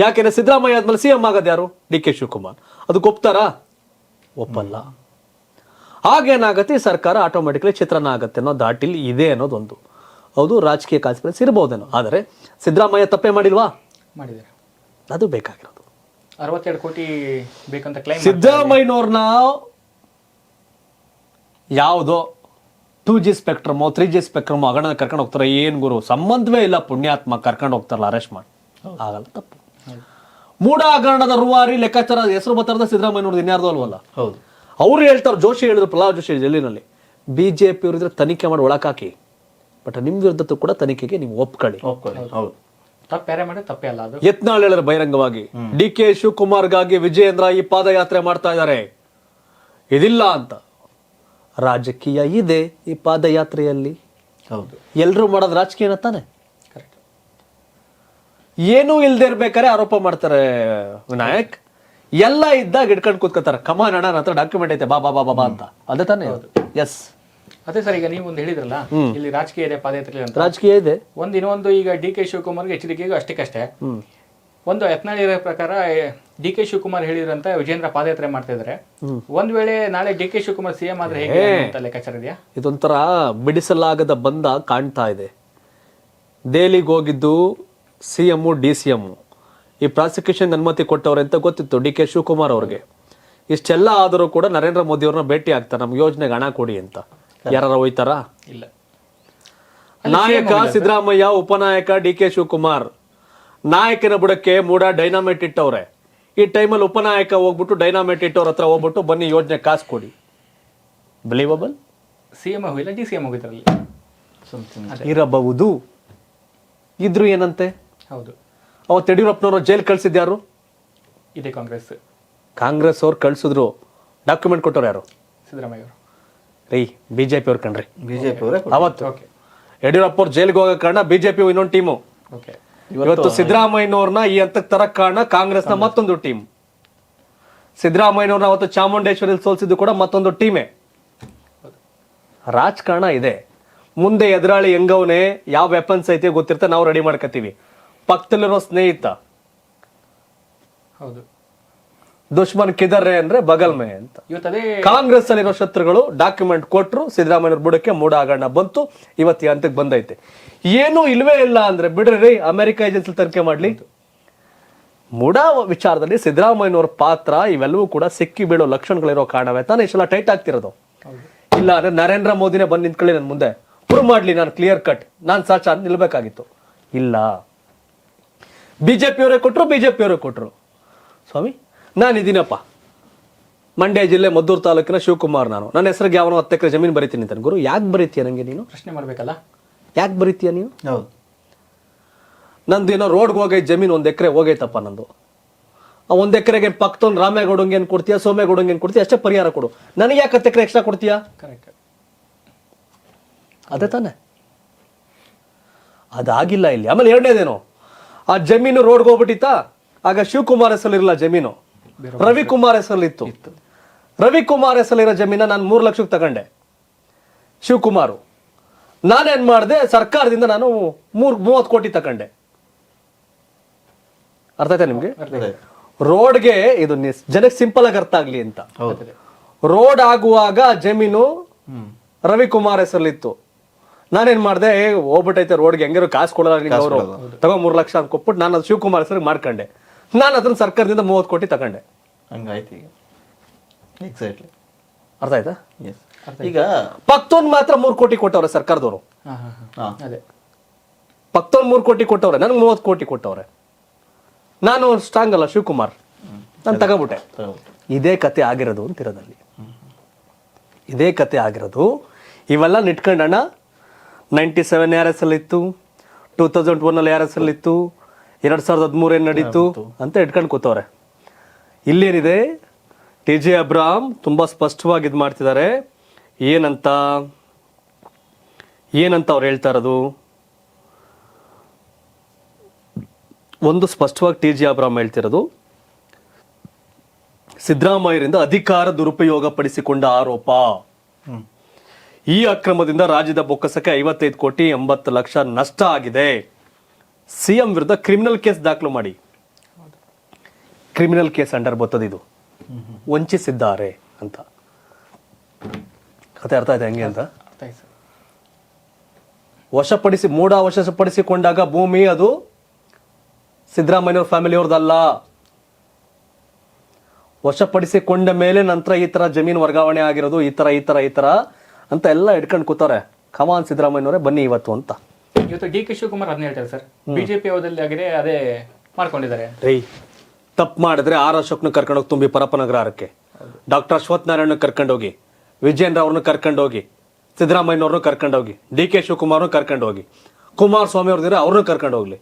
[SPEAKER 1] ಯಾಕೆಂದ್ರೆ ಸಿದ್ದರಾಮಯ್ಯ ಆದ್ಮೇಲೆ ಸಿ ಎಂ ಆಗೋದು ಯಾರು? D K Shivakumar. ಅದಕ್ಕೆ ಒಪ್ತಾರಾ ಒಪ್ಪಲ್ಲ. ಆಗೇನಾಗತ್ತೆ ಈ ಸರ್ಕಾರ ಆಟೋಮೆಟಿಕ್ಲಿ ಚಿತ್ರಣ ಆಗತ್ತೆ ಅನ್ನೋ ದಾಟಿಲಿ ಇದೆ ಅನ್ನೋದೊಂದು. ಹೌದು ರಾಜಕೀಯ ಕಾನ್ಸಿಕ್ವೆನ್ಸ್ ಇರಬಹುದೇನೋ ಆದರೆ ಸಿದ್ದರಾಮಯ್ಯ ತಪ್ಪೇ ಮಾಡಿಲ್ವಾ?
[SPEAKER 4] ಮಾಡಿದ್ದಾರೆ.
[SPEAKER 1] ಅದು ಬೇಕಾಗಿರೋದು.
[SPEAKER 4] ಅರವತ್ತೆರಡು ಕೋಟಿ ಬೇಕಂತ ಕ್ಲೈಮ್
[SPEAKER 1] ಸಿದ್ದರಾಮಯ್ಯನವ್ರನ್ನ ಯಾವುದೋ ಟೂ ಜಿ ಸ್ಪೆಕ್ಟ್ರಮೋ ತ್ರೀ ಜಿ ಸ್ಪೆಕ್ಟ್ರಮೋ ಅಗಣ ಕರ್ಕೊಂಡು ಹೋಗ್ತಾರೆ. ಏನು ಗುರು? ಸಂಬಂಧವೇ ಇಲ್ಲ. ಪುಣ್ಯಾತ್ಮ ಕರ್ಕೊಂಡು ಹೋಗ್ತಾರಲ್ಲ ಅರೆಸ್ಟ್ ಮಾಡಿ. ಆಗಲ್ಲ ತಪ್ಪು. ಮೂಢ ಹಗರಣದ ರೂವಾರಿ ಲೆಕ್ಕಾಚಾರ ಹೆಸರು ಬರ್ತಾರದ ಸಿದ್ದರಾಮಯ್ಯನವ್ರದ್ದು ಇನ್ಯಾರ್ದು ಅಲ್ವಲ್ಲ?
[SPEAKER 3] ಹೌದು.
[SPEAKER 1] ಅವ್ರು ಹೇಳ್ತಾರೆ ಜೋಶಿ ಹೇಳಿದ್ರು ಪ್ರಹ್ಲಾದ್ ಜೋಶಿ ಜೈಲಿನಲ್ಲಿ ಬಿ ಜೆ ಪಿ ಅವರಿದ್ರೆ ತನಿಖೆ ಮಾಡಿ ಒಳಕಾಕಿ ಬಟ್ ನಿಮ್ಮ ವಿರುದ್ಧದ್ದು ಕೂಡ ತನಿಖೆಗೆ ನೀವು ಒಪ್ಕೊಳ್ಳಿ.
[SPEAKER 3] ಒಪ್ಕೊಳ್ಳಿ ಹೌದು.
[SPEAKER 4] ತಪ್ಪು ಬೇರೆ ಮಾಡಿ ತಪ್ಪೇ ಅಲ್ಲ ಅದು.
[SPEAKER 1] ಯತ್ನಾಳ್ ಹೇಳಿದ್ರು ಬಹಿರಂಗವಾಗಿ. ಡಿ ಕೆ ಶಿವಕುಮಾರ್ಗಾಗಿ ವಿಜಯೇಂದ್ರ ಈ ಪಾದಯಾತ್ರೆ ಮಾಡ್ತಾ ಇದ್ದಾರೆ. ಇದಿಲ್ಲ ಅಂತ. ರಾಜಕೀಯ ಇದೆ ಈ ಪಾದಯಾತ್ರೆಯಲ್ಲಿ.
[SPEAKER 3] ಹೌದು.
[SPEAKER 1] ಎಲ್ಲರೂ ಮಾಡೋದು ರಾಜಕೀಯನ ತಾನೆ. ಏನೂ ಇಲ್ದೆ ಇರ್ಬೇಕಾದ್ರೆ ಆರೋಪ ಮಾಡ್ತಾರೆ ವಿನಾಯಕ್. ಎಲ್ಲ ಇದ್ದಾಗ ಇಟ್ಕೊಂಡು ಕೂತ್ಕೋತಾರೆ. ಕಮಾನ್ ಅಣ್ಣ ನನ್ನ ಹತ್ರ ಡಾಕ್ಯುಮೆಂಟ್ ಐತೆ ಬಾ ಬಾ ಬಾ ಬಾ ಬಾ ಅಂತ. ಅದೇ ತಾನೇ ಎಸ್
[SPEAKER 4] ಅದೇ ಸರ್ ಈಗ ನೀವು ಒಂದು ಹೇಳಿದ್ರಲ್ಲ ಇಲ್ಲಿ ರಾಜಕೀಯ ಇದೆ ಪಾದಯಾತ್ರೆ ಅಂತ.
[SPEAKER 1] ರಾಜಕೀಯ ಇದೆ.
[SPEAKER 4] ಒಂದು ಇನ್ನೊಂದು ಈಗ ಡಿ ಕೆ ಶಿವಕುಮಾರ್ಗೆ ಎಚ್ ಡಿ ಕೆಗೂ ಅಷ್ಟಕ್ಕಷ್ಟೇ ಒಂದು ಯತ್ನಾಳಿ ಇರೋ ಪ್ರಕಾರ ಡಿ ಕೆ ಶಿವಕುಮಾರ್ ಹೇಳಿದ್ರಂತ ವಿಜೇಂದ್ರ ಪಾದಯಾತ್ರೆ ಮಾಡ್ತಾ ಇದ್ರೆ. ಒಂದ್ ವೇಳೆ ನಾಳೆ ಡಿ ಕೆ ಶಿವಕುಮಾರ್ ಸಿಎಂ ಆದ್ರೆ ಹೇಗೆ ಅಂತ ಲೆಕ್ಕಾಚಾರ ಇದೆಯಾ?
[SPEAKER 1] ಇದೊಂಥರ ಬಿಡಿಸಲಾಗದ ಬಂದ ಕಾಣ್ತಾ ಇದೆ. ದೆಹಲಿಗೆ ಹೋಗಿದ್ದು C M D C M ಈ ಪ್ರಾಸಿಕ್ಯೂಷನ್ ಅನುಮತಿ ಕೊಟ್ಟವ್ರೆ ಅಂತ ಗೊತ್ತಿತ್ತು? ಡಿ ಕೆ ಶಿವಕುಮಾರ್ ಅವ್ರಿಗೆ. ಇಷ್ಟೆಲ್ಲ ಆದರೂ ಕೂಡ ನರೇಂದ್ರ ಮೋದಿ ಅವ್ರನ್ನ ಭೇಟಿ ಆಗ್ತಾರೆ ನಮ್ಗೆ ಯೋಜನೆಗೆ ಹಣ ಕೊಡಿ ಅಂತ. ಯಾರು ಹೋಯ್ತಾರಾ?
[SPEAKER 4] ಇಲ್ಲ.
[SPEAKER 1] ನಾಯಕ ಸಿದ್ದರಾಮಯ್ಯ ಉಪನಾಯಕ ಡಿ ಕೆ ಶಿವಕುಮಾರ್. ನಾಯಕನ ಬುಡಕ್ಕೆ ಮೂಡ ಡೈನಾಮೇಟ್ ಇಟ್ಟವ್ರೆ. ಈ ಟೈಮಲ್ಲಿ ಉಪನಾಯಕ ಹೋಗ್ಬಿಟ್ಟು ಡೈನಾಮೇಟ್ ಇಟ್ಟವ್ರ ಹತ್ರ ಹೋಗ್ಬಿಟ್ಟು ಬನ್ನಿ ಯೋಜನೆ ಕಾಸು ಕೊಡಿ. ಬಿಲೀವಬಲ್
[SPEAKER 4] ಸಿಎಂ ಹೋಗಿಲ್ಲ ಡಿ ಸಿ ಎಂ ಹೋಗಿದ್ರಲ್ಲಿ
[SPEAKER 1] ಇರಬಹುದು. ಇದ್ರು ಏನಂತೆ?
[SPEAKER 4] ಹೌದು.
[SPEAKER 1] ಅವತ್ತು ಯಡಿಯೂರಪ್ಪನವರು ಜೈಲ್ ಕಳ್ಸಿದ್ಯಾರು
[SPEAKER 4] ಇದೇ ಕಾಂಗ್ರೆಸ್.
[SPEAKER 1] ಕಾಂಗ್ರೆಸ್ ಅವ್ರು ಕಳ್ಸಿದ್ರು. ಡಾಕ್ಯುಮೆಂಟ್ ಕೊಟ್ಟವ್ರು ಯಾರು?
[SPEAKER 4] ಸಿದ್ದರಾಮಯ್ಯ ಅವರು.
[SPEAKER 1] ರೀ ಪಿ ಅವ್ರ ಕಣ್ರಿ.
[SPEAKER 3] ಬಿಜೆಪಿ ಅವರೇ
[SPEAKER 1] ಅವತ್ತು.
[SPEAKER 4] ಓಕೆ
[SPEAKER 1] ಯಡಿಯೂರಪ್ಪ ಅವ್ರು ಜೈಲ್ಗೆ ಹೋಗೋ ಕಾರಣ ಬಿಜೆಪಿ ಇನ್ನೊಂದು ಟೀಮು.
[SPEAKER 4] ಓಕೆ
[SPEAKER 1] ಇವತ್ತು ಸಿದ್ದರಾಮಯ್ಯನವ್ರನ್ನ ಈ ಹಂತಕ್ಕೆ ತರ ಕಾರಣ ಕಾಂಗ್ರೆಸ್ನ ಮತ್ತೊಂದು ಟೀಮ್. ಸಿದ್ದರಾಮಯ್ಯನವ್ರನ್ನ ಅವತ್ತು ಚಾಮುಂಡೇಶ್ವರಿ ಸೋಲ್ಸಿದ್ದು ಕೂಡ ಮತ್ತೊಂದು ಟೀಮೇ. ರಾಜಕಾರಣ ಇದೆ. ಮುಂದೆ ಎದುರಾಳಿ ಹೆಂಗವನೇ ಯಾವ ವೆಪನ್ಸ್ ಐತೆ ಗೊತ್ತಿರ್ತ ನಾವು ರೆಡಿ ಮಾಡ್ಕೋತೀವಿ ಪಕ್ಕದಲ್ಲಿರೋ ಸ್ನೇಹಿತ.
[SPEAKER 4] ಹೌದು.
[SPEAKER 1] ದುಶ್ಮನ್ ಕಿದರ್ರೆ ಅಂದ್ರೆ ಬಗಲ್ಮೆ ಅಂತ.
[SPEAKER 4] ಇವತ್ತು ಅದೇ
[SPEAKER 1] ಕಾಂಗ್ರೆಸ್ ಅಲ್ಲಿರೋ ಶತ್ರುಗಳು ಡಾಕ್ಯುಮೆಂಟ್ ಕೊಟ್ಟರು ಸಿದ್ದರಾಮಯ್ಯ ಬುಡಕ್ಕೆ ಮೂಡ ಆಗಣ್ಣ ಬಂತು ಇವತ್ತು ಈ ಹಂತಕ್ಕೆ ಬಂದೈತೆ. ಏನೂ ಇಲ್ವೇ ಇಲ್ಲ ಅಂದ್ರೆ ಬಿಡ್ರಿ ಅಮೆರಿಕ ಏಜೆನ್ಸಿ ತನಿಖೆ ಮಾಡ್ಲಿ. ಮೂಡ ವಿಚಾರದಲ್ಲಿ ಸಿದ್ದರಾಮಯ್ಯನವ್ರ ಪಾತ್ರ ಇವೆಲ್ಲವೂ ಕೂಡ ಸಿಕ್ಕಿ ಬೀಳೋ ಲಕ್ಷಣಗಳಿರೋ ಕಾರಣವೇ ತಾನೇ ಇಷ್ಟೆಲ್ಲ ಟೈಟ್ ಆಗ್ತಿರೋದು. ಇಲ್ಲ ಅಂದ್ರೆ ನರೇಂದ್ರ ಮೋದಿನೇ ಬಂದು ನಿಂತ್ಕೊಳ್ಳಿ ನನ್ನ ಮುಂದೆ. ಪ್ರೂವ್ ಮಾಡ್ಲಿ ನಾನು ಕ್ಲಿಯರ್ ಕಟ್ ನಾನು ಸಾಚ ನಿಲ್ಬೇಕಾಗಿತ್ತು. ಇಲ್ಲ. ಬಿಜೆಪಿಯವರೇ ಜೆ ಪಿಯವರೇ ಕೊಟ್ಟರು ಸ್ವಾಮಿ ನಾನು ಇದ್ದೀನಪ್ಪ ಮಂಡ್ಯ ಜಿಲ್ಲೆ ಮದ್ದೂರು ತಾಲೂಕಿನ ಶಿವಕುಮಾರ್ ನಾನು. ನನ್ನ ಹೆಸರಿಗೆ ಯಾವನೋ ಹತ್ತು ಎಕರೆ ಜಮೀನು ಬರೀತೀನಿ ಅಂತ ಗುರು ಯಾಕೆ ಬರೀತೀಯ ನನಗೆ ನೀನು?
[SPEAKER 4] ಪ್ರಶ್ನೆ ಮಾಡಬೇಕಲ್ಲ?
[SPEAKER 1] ಯಾಕೆ ಬರೀತೀಯ ನೀನು?
[SPEAKER 3] ಹೌದು.
[SPEAKER 1] ನಂದು ಏನೋ ರೋಡ್ಗೆ ಹೋಗೈತೆ ಜಮೀನು ಒಂದು ಎಕರೆ ಹೋಗೈತಪ್ಪ ನಂದು. ಆ ಒಂದು ಎಕರೆಗೆ ಪಕ್ಕದೊಂದು ರಾಮೇಗೌಡಂಗೆ ಏನು ಕೊಡ್ತೀಯಾ ಸೋಮೇಗೌಡಂಗೆ ಏನು ಕೊಡ್ತೀಯ ಅಷ್ಟೇ ಪರಿಹಾರ ಕೊಡು. ನನಗೆ ಯಾಕೆ ಹತ್ತು ಎಕರೆ ಎಕ್ಸ್ಟ್ರಾ ಕೊಡ್ತೀಯಾ?
[SPEAKER 4] ಕರೆಕ್ಟ್
[SPEAKER 1] ಅದೇ ತಾನೆ. ಅದಾಗಿಲ್ಲ ಇಲ್ಲಿ. ಆಮೇಲೆ ಎರಡನೇದೇನು? ಆ ಜಮೀನು ರೋಡ್ಗೆ ಹೋಗ್ಬಿಟ್ಟಿತ್ತಾ? ಆಗ ಶಿವಕುಮಾರ್ ಹೆಸರಲ್ಲಿರಲ್ಲ ಜಮೀನು. ರವಿಕುಮಾರ್ ಹೆಸರಲ್ಲಿತ್ತು. ರವಿಕುಮಾರ್ ಹೆಸರಲ್ಲಿರೋ ಜಮೀನ ನಾನು ಮೂರು ಲಕ್ಷಕ್ಕೆ ತಗೊಂಡೆ. ಶಿವಕುಮಾರು. ನಾನೇನ್ ಮಾಡಿದೆ? ಸರ್ಕಾರದಿಂದ ನಾನು ಮೂರ್ ಮೂವತ್ತು ಕೋಟಿ ತಗೊಂಡೆ. ಅರ್ಥ ಆಯ್ತಾ ನಿಮ್ಗೆ? ರೋಡ್ಗೆ ಇದು ಜನಕ್ಕೆ ಸಿಂಪಲ್ ಆಗಿ ಅರ್ಥ ಆಗ್ಲಿ ಅಂತ. ರೋಡ್ ಆಗುವಾಗ ಜಮೀನು ರವಿಕುಮಾರ್ ಹೆಸರಲ್ಲಿತ್ತು. ನಾನೇನ್ ಮಾಡ್ದೆ ಹೋಗ್ಬಿಟ್ಟೈತೆ ರೋಡ್ಗೆ ಹೆಂಗಾರು ಕಾಸು ಕೊಡೋದಾಗಲಿ ನಿಂಗೆ ಅವರು. ತಗೋ ಮೂರು ಲಕ್ಷ ಅಂತ ಕೊಟ್ಬಿಟ್ಟು ನಾನು ಅದು ಶಿವಕುಮಾರ್ ಹೆಸರಿಗೆ ಮಾಡ್ಕೊಂಡೆ. ನಾನು ಅದನ್ನ ಸರ್ಕಾರದಿಂದ ಮೂವತ್ತು ಕೋಟಿ ತಗೊಂಡೆ.
[SPEAKER 3] ಹಂಗಾಯ್ತು ಈಗ. ಎಕ್ಸಾಕ್ಟ್ಲಿ
[SPEAKER 1] ಅರ್ಥ ಆಯ್ತಾ?
[SPEAKER 3] ಎಸ್ ಈಗ
[SPEAKER 1] ಪಕ್ತೊಂದು ಮಾತ್ರ ಮೂರು ಕೋಟಿ ಕೊಟ್ಟವ್ರೆ ಸರ್ಕಾರದವರು.
[SPEAKER 4] ಹಾ ಹಾ
[SPEAKER 3] ಹಾ.
[SPEAKER 4] ಅದೇ.
[SPEAKER 1] ಪಕ್ತೊಂದ್ ಮೂರು ಕೋಟಿ ಕೊಟ್ಟವ್ರೆ ನನಗೆ ಮೂವತ್ತು ಕೋಟಿ ಕೊಟ್ಟವ್ರೆ. ನಾನು ಸ್ಟ್ರಾಂಗ್ ಅಲ್ಲ ಶಿವಕುಮಾರ್. ನಾನು ತಗೋಬಿಟ್ಟೆ. ಇದೇ ಕತೆ ಆಗಿರೋದು ಅಂತಿರೋದಲ್ಲಿ. ಇದೇ ಕತೆ ಆಗಿರೋದು ಇವೆಲ್ಲ ನಿಟ್ಕೊಂಡಣ್ಣ ನೈಂಟಿ ಸೆವೆನ್ ಆರ್ ಎಸ್ ಅಲ್ಲಿ ಇತ್ತು? ಟೂ ತೌಸಂಡ್ ಒನ್ನಲ್ಲಿ ಆರ್ ಎಸ್ ಅಲ್ಲಿ ಇತ್ತು? ಎರಡು ಸಾವಿರದ ಹದಿಮೂರು ಏನು ನಡೀತು ಅಂತ ಇಟ್ಕೊಂಡು ಕೂತವ್ರೆ. ಇಲ್ಲೇನಿದೆ? ಟಿ ಜೆ ಅಬ್ರಾಮ್ ತುಂಬಾ ಸ್ಪಷ್ಟವಾಗಿ ಇದು ಮಾಡ್ತಿದ್ದಾರೆ. ಏನಂತ? ಏನಂತ ಅವ್ರು ಹೇಳ್ತಾ ಇರೋದು? ಒಂದು ಸ್ಪಷ್ಟವಾಗಿ ಟಿ ಜಿ ಅಬ್ರಾಮ್ ಹೇಳ್ತಿರೋದು ಸಿದ್ದರಾಮಯ್ಯರಿಂದ ಅಧಿಕಾರ ದುರುಪಯೋಗ ಪಡಿಸಿಕೊಂಡ ಆರೋಪ ಈ ಅಕ್ರಮದಿಂದ ರಾಜ್ಯದ ಬೊಕ್ಕಸಕ್ಕೆ ಐವತ್ತೈದು ಕೋಟಿ ಎಂಬತ್ತು ಲಕ್ಷ ನಷ್ಟ ಆಗಿದೆ. ಸಿಎಂ ವಿರುದ್ಧ ಕ್ರಿಮಿನಲ್ ಕೇಸ್ ದಾಖಲು ಮಾಡಿ. ಕ್ರಿಮಿನಲ್ ಕೇಸ್ ಅಂಡರ್ ಬರ್ತದೆ ಇದು. ವಂಚಿಸಿದ್ದಾರೆ ಅಂತ. ಕತೆ ಅರ್ಥ ಆಯ್ತು ಹೆಂಗೆ ಅಂತ? ವಶಪಡಿಸಿ ಮೂಢ ವಶಪಡಿಸಿಕೊಂಡಾಗ ಭೂಮಿ ಅದು ಸಿದ್ದರಾಮಯ್ಯವ್ರ ಫ್ಯಾಮಿಲಿಯವ್ರದ್ದಲ್ಲ ವಶಪಡಿಸಿಕೊಂಡ ಮೇಲೆ ನಂತರ ಈ ತರ ಜಮೀನು ವರ್ಗಾವಣೆ ಆಗಿರೋದು ಈ ತರ ಈ ತರ ಈ ತರ ಅಂತ ಎಲ್ಲ ಇಟ್ಕೊಂಡು ಕೂತಾರೆ ಕಮಾನ್ ಸಿದ್ದರಾಮಯ್ಯನವರೇ ಬನ್ನಿ ಇವತ್ತು ಅಂತ.
[SPEAKER 4] ಇವತ್ತು ಡಿ ಕೆ ಶಿವಕುಮಾರ್ ಅದನ್ನ ಹೇಳ್ತಾರೆ ಸರ್. ಬಿಜೆಪಿ ಅವಧಲ್ಲಿ ಆಗಿದೆ ಅದೇ ಮಾಡ್ಕೊಂಡಿದ್ದಾರೆ.
[SPEAKER 1] ರೈ ತಪ್ಪು ಮಾಡಿದ್ರೆ ಆರ್ ಅಶೋಕ್ನ ಕರ್ಕೊಂಡೋಗಿ ತುಂಬಿ ಪರಪ್ಪನಗರಕ್ಕೆ ಡಾಕ್ಟರ್ ಅಶ್ವಥ್ ನಾರಾಯಣ ಕರ್ಕೊಂಡೋಗಿ ವಿಜಯೇಂದ್ರ ಅವ್ರನ್ನ ಕರ್ಕೊಂಡೋಗಿ ಕರ್ಕೊಂಡು ಹೋಗಿ ಡಿ ಕೆ ಶಿವಕುಮಾರ್ನ ಕರ್ಕೊಂಡೋಗಿ ಕುಮಾರಸ್ವಾಮಿ ಅವ್ರದಿದ್ರೆ ಅವ್ರನ್ನ ಕರ್ಕೊಂಡೋಗ್ಲಿ.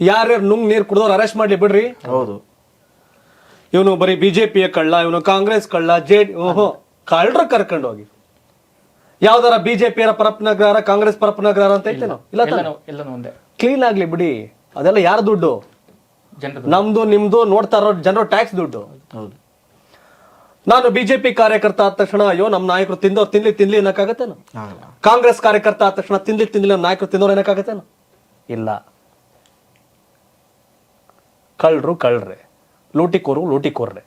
[SPEAKER 1] ಯಾರ್ಯಾರು ನುಂಗ್ ನೀರು ಕುಡಿದವ್ರು ಅರೆಸ್ಟ್ ಮಾಡ್ಲಿ ಬಿಡ್ರಿ.
[SPEAKER 3] ಹೌದು.
[SPEAKER 1] ಇವನು ಬರೀ ಬಿಜೆಪಿಯ ಕಳ್ಳ ಇವನು ಕಾಂಗ್ರೆಸ್ ಕಳ್ಳ ಜೆ ಓಹೋ ಕಳ್ಳರ ಕರ್ಕೊಂಡೋಗಿ. ಯಾವ್ದಾರ ಬಿಜೆಪಿಯರ ಪರಪ್ಪನಗರ ಕಾಂಗ್ರೆಸ್ ಪರಪ್ಪನಗರ ಅಂತ ಇಲ್ಲ
[SPEAKER 4] ಒಂದೇ.
[SPEAKER 1] ಕ್ಲೀನ್ ಆಗ್ಲಿ ಬಿಡಿ. ಅದೆಲ್ಲ ಯಾರ ದುಡ್ಡು? ನಮ್ದು ನಿಮ್ದು ನೋಡ್ತಾ ಇರೋ ಜನರು ಟ್ಯಾಕ್ಸ್ ದುಡ್ಡು.
[SPEAKER 3] ಹೌದು.
[SPEAKER 1] ನಾನು ಬಿಜೆಪಿ ಕಾರ್ಯಕರ್ತ ಆದ ತಕ್ಷಣ ಅಯ್ಯೋ ನಮ್ಮ ನಾಯಕರು ತಿಂದವ್ರು ತಿನ್ಲಿ ತಿನ್ಲಿ ಅನ್ನಕ್ಕಾಗತ್ತೇನು?
[SPEAKER 3] ಆಗಲ್ಲ.
[SPEAKER 1] ಕಾಂಗ್ರೆಸ್ ಕಾರ್ಯಕರ್ತ ಆದ ತಕ್ಷಣ ತಿನ್ಲಿ ತಿನ್ಲಿ ನಮ್ಮ ನಾಯಕರು ತಿನ್ನೋರು ಏನಕ್ಕಾಗತ್ತೇನು? ಇಲ್ಲ. ಕಳ್ರು ಕಳ್ರೆ. ಲೂಟಿಕೋರು ಲೂಟಿಕೋರ್ರೆ.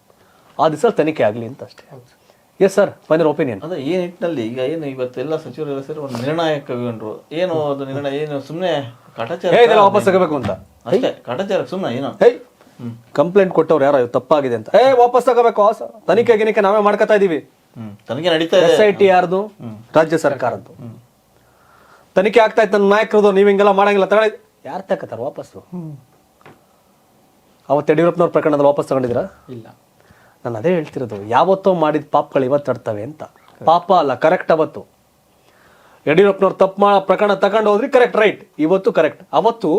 [SPEAKER 1] ಆ ದಿವಸ ತನಿಖೆ ಆಗಲಿ ಅಂತ ಅಷ್ಟೇ. ಎಸ್ ಸರ್ ಫೈನಲ್ ಒಪಿನಿಯನ್
[SPEAKER 3] ಅದೇ ಈ ನಿಟ್ಟಿನಲ್ಲಿ ಈಗ ಏನು ಇವತ್ತೆಲ್ಲ ಸಚಿವರೆಲ್ಲ ಸೇರಿ ಒಂದು ನಿರ್ಣಯ ಕೈಗೊಂಡ್ರು ಏನು ಅದು ನಿರ್ಣಯ ಏನು ಸುಮ್ಮನೆ ಕಾಟಾಚಾರ
[SPEAKER 1] ವಾಪಸ್ ತಗೋಬೇಕು ಅಂತ.
[SPEAKER 3] ಅಷ್ಟೇ ಕಾಟಾಚಾರ ಸುಮ್ಮನೆ ಏನು.
[SPEAKER 1] ಹೇ. ಕಂಪ್ಲೇಂಟ್ ಕೊಟ್ಟವ್ರು ಯಾರೋ ಇದು ತಪ್ಪಾಗಿದೆ ಅಂತ. ಏ ವಾಪಸ್ ತಗೋಬೇಕು ಆ ಸ- ತನಿಖೆ ಗಿನಿಕೆ ನಾವೇ ಮಾಡ್ಕೊತಾ ಇದೀವಿ.
[SPEAKER 3] ತನಿಖೆ ನಡೀತಾ ಇದೆ.
[SPEAKER 1] ಎಸ್ ಐ ಟಿ ಯಾರ್ದು? ರಾಜ್ಯ ಸರ್ಕಾರದ್ದು. ತನಿಖೆ ಆಗ್ತಾ ಇತ್ತು ನನ್ನ ನಾಯಕರದು ನೀವು ಹಿಂಗೆಲ್ಲ ಮಾಡಂಗಿಲ್ಲ ತಗೊಳ್ಳಿ. ಯಾರು ತಗೋತಾರ ವಾಪಸ್ಸು? ಅವತ್ತು ಯಡಿಯೂರಪ್ಪನವ್ರ ಪ್ರಕರಣದಲ್ಲಿ ವಾಪಸ್ ತಗೊಂಡಿದ್ದೀರಾ?
[SPEAKER 4] ಇಲ್ಲ.
[SPEAKER 1] ನಾನು ಅದೇ ಹೇಳ್ತಿರೋದು ಯಾವತ್ತೋ ಮಾಡಿದ ಪಾಪಗಳು ಇವತ್ತು ತಡ್ತವೆ ಅಂತ. ಪಾಪ ಅಲ್ಲ ಕರೆಕ್ಟ್ ಅವತ್ತು. ಯಡಿಯೂರಪ್ಪನವ್ರು ತಪ್ಪು ಮಾಡ ಪ್ರಕರಣ ತಗೊಂಡು ಹೋದ್ರಿ ಕರೆಕ್ಟ್ ರೈಟ್ ಇವತ್ತು ಕರೆಕ್ಟ್ ಅವತ್ತು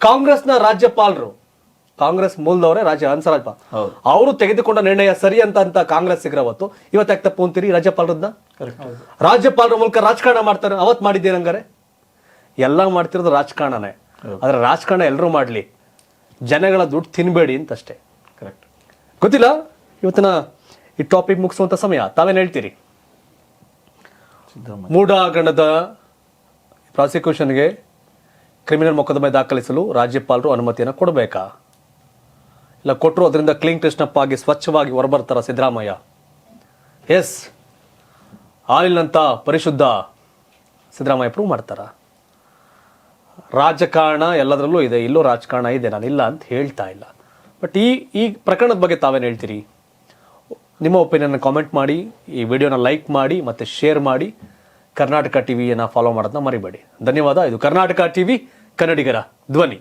[SPEAKER 1] ಕಾಂಗ್ರೆಸ್ನ ರಾಜ್ಯಪಾಲರು ಕಾಂಗ್ರೆಸ್ ಮೂಲದವರೇ ರಾಜ್ಯ ಹಂಸರಾಜ
[SPEAKER 3] ಹೌದು.
[SPEAKER 1] ಅವರು ತೆಗೆದುಕೊಂಡ ನಿರ್ಣಯ ಸರಿ ಅಂತ ಅಂತ ಕಾಂಗ್ರೆಸ್ ಸಿಗ್ರವತ್ತು ಇವತ್ತು ಯಾಕೆ ತಪ್ಪು ಅಂತೀರಿ ರಾಜ್ಯಪಾಲರನ್ನ
[SPEAKER 3] ಕರೆಕ್ಟ್
[SPEAKER 1] ರಾಜ್ಯಪಾಲರ ಮೂಲಕ ರಾಜಕಾರಣ ಮಾಡ್ತಾರೆ. ಅವತ್ತು ಮಾಡಿದ್ದೀರಂಗಾರೆ ಎಲ್ಲ ಮಾಡ್ತಿರೋದು ರಾಜಕಾರಣನೇ. ಆದ್ರೆ ರಾಜಕಾರಣ ಎಲ್ಲರೂ ಮಾಡಲಿ. ಜನಗಳ ದುಡ್ಡು ತಿನ್ಬೇಡಿ ಅಂತ ಅಷ್ಟೇ
[SPEAKER 3] ಕರೆಕ್ಟ್
[SPEAKER 1] ಗೊತ್ತಿಲ್ಲ? ಇವತ್ತಿನ ಈ ಟಾಪಿಕ್ ಮುಗಿಸುವಂತ ಸಮಯ ತಾವೇನು ಹೇಳ್ತೀರಿ?
[SPEAKER 3] ಮೂಢ
[SPEAKER 1] ಮೂಢಾಗಣದ ಪ್ರಾಸಿಕ್ಯೂಷನ್ಗೆ ಕ್ರಿಮಿನಲ್ ಮೊಕದ್ದಮೆ ದಾಖಲಿಸಲು ರಾಜ್ಯಪಾಲರು ಅನುಮತಿಯನ್ನು ಕೊಡಬೇಕಾ? ಇಲ್ಲ ಕೊಟ್ಟರು ಅದರಿಂದ ಕ್ಲೀನ್ ಕೃಷ್ಣಪ್ಪ ಆಗಿ ಸ್ವಚ್ಛವಾಗಿ ಹೊರಬರ್ತಾರ ಸಿದ್ದರಾಮಯ್ಯ? ಎಸ್ ಹಾಲಿನಂತ ಪರಿಶುದ್ಧ ಸಿದ್ದರಾಮಯ್ಯ ಪ್ರೂವ್ ಮಾಡ್ತಾರ? ರಾಜಕಾರಣ ಎಲ್ಲದರಲ್ಲೂ ಇದೆ ಇಲ್ಲೂ ರಾಜಕಾರಣ ಇದೆ ನಾನು ಇಲ್ಲ ಅಂತ ಹೇಳ್ತಾ ಇಲ್ಲ. ಬಟ್ ಈ ಈ ಪ್ರಕರಣದ ಬಗ್ಗೆ ತಾವೇನು ಹೇಳ್ತೀರಿ? ನಿಮ್ಮ ಒಪಿನಿಯನ್ ಕಾಮೆಂಟ್ ಮಾಡಿ, ಈ ವಿಡಿಯೋನ ಲೈಕ್ ಮಾಡಿ, ಮತ್ತು ಶೇರ್ ಮಾಡಿ. ಕರ್ನಾಟಕ ಟಿವಿಯನ್ನು ಫಾಲೋ ಮಾಡೋದನ್ನ ಮರಿಬೇಡಿ. ಧನ್ಯವಾದ. ಇದು ಕರ್ನಾಟಕ ಟಿವಿ ಕನ್ನಡಿಗರ ಧ್ವನಿ.